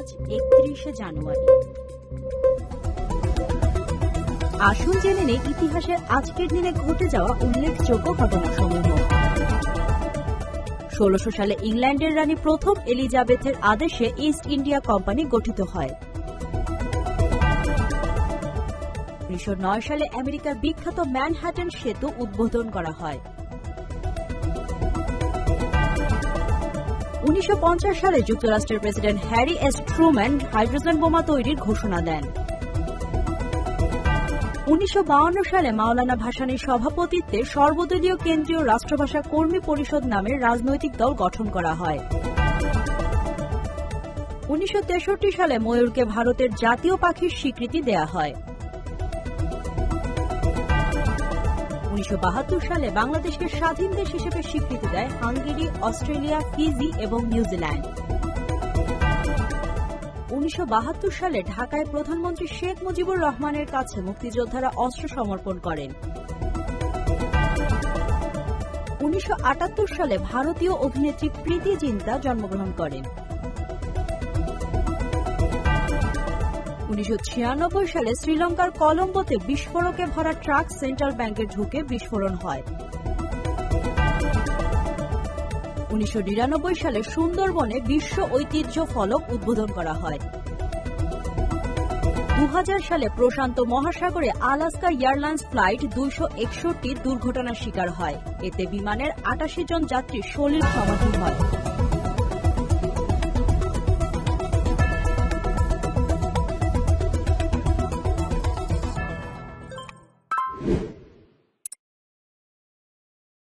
আজ একত্রিশে জানুয়ারি। আসুন জেনে নেই ইতিহাসের আজকের দিনে ঘটে যাওয়া উল্লেখযোগ্য ঘটনাসমূহ। ষোলশো সালে ইংল্যান্ডের রানী প্রথম এলিজাবেথের আদেশে ইস্ট ইন্ডিয়া কোম্পানি গঠিত হয়। উনিশশো সালে আমেরিকার বিখ্যাত ম্যানহাটন সেতু উদ্বোধন করা হয়। উনিশশো পঞ্চাশ সালে যুক্তরাষ্ট্রের president Harry S Truman hydrogen বোমা তৈরির ঘোষণা দেন। উনিশশো সালে মাওলানা ভাসানীর সভাপতিত্বে সর্বদলীয় কেন্দ্রীয় রাষ্ট্রভাষা কর্মী পরিষদ নামের রাজনৈতিক দল গঠন করা হয়। উনিশশো তেষট্টি সালে ময়ূরকে ভারতের জাতীয় পাখির স্বীকৃতি দেয়া হয়। উনিশশো বাহাত্তর সালে বাংলাদেশকে স্বাধীন দেশ হিসেবে স্বীকৃতি দেয় হাঙ্গেরি, অস্ট্রেলিয়া, ফিজি এবং নিউজিল্যান্ড উনিশশো বাহাত্তর সালে ঢাকায় প্রধানমন্ত্রী শেখ মুজিবুর রহমানের কাছে মুক্তিযোদ্ধারা অস্ত্র সমর্পণ করেন। উনিশশো আটাত্তর সালে ভারতীয় অভিনেত্রী প্রীতি জিন্তা জন্মগ্রহণ করেন। উনিশশো ছিয়ানব্বই সালে শ্রীলঙ্কার কলম্বোতে বিস্ফোরকে ভরা ট্রাক সেন্ট্রাল ব্যাংকে ঢুকে বিস্ফোরণ হয়। উনিশশো সালে সুন্দরবনে বিশ্ব ঐতিহ্য ফলক উদ্বোধন করা হয়। দু হাজার সালে প্রশান্ত মহাসাগরে আলাস্কা এয়ারলাইন্স ফ্লাইট দুইশো একষট্টি দুর্ঘটনার শিকার হয়। এতে বিমানের আটাশি জন যাত্রী সলিল সমাধি হয়।